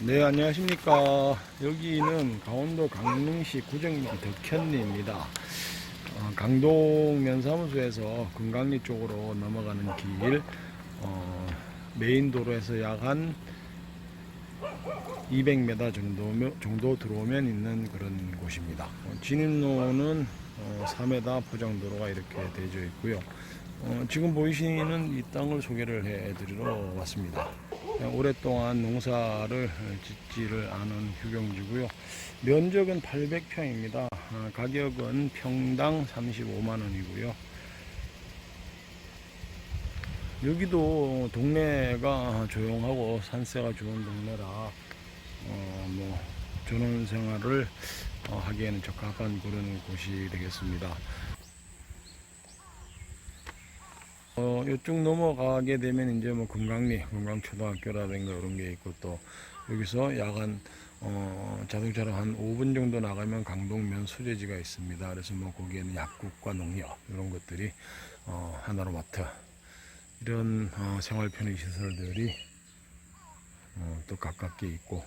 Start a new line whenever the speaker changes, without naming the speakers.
네, 안녕하십니까. 여기는 강원도 강릉시 구정면 덕현리입니다. 어, 강동 면사무소에서 금강리 쪽으로 넘어가는 길, 어, 메인 도로에서 약 한 200m 정도, 정도 들어오면 있는 그런 곳입니다. 어, 진입로는 어, 4m 포장도로가 이렇게 되어 있고요. 어, 지금 보이시는 이 땅을 소개를 해드리러 왔습니다. 어, 오랫동안 농사를 짓지를 않은 휴경지고요. 면적은 800평입니다. 가격은 평당 35만 원이고요. 여기도 동네가 조용하고 산세가 좋은 동네라 어, 뭐 전원 생활을 어, 하기에는 적합한 그런 곳이 되겠습니다. 어, 이쪽 넘어가게 되면 이제 뭐 금강리, 금강초등학교라든가 이런 게 있고 또 여기서 약간 어, 자동차로 한 5분 정도 나가면 강동면 수제지가 있습니다. 그래서 뭐 거기에는 약국과 농협 이런 것들이 어, 하나로마트 이런 어, 생활 편의 시설들이 어, 또 가깝게 있고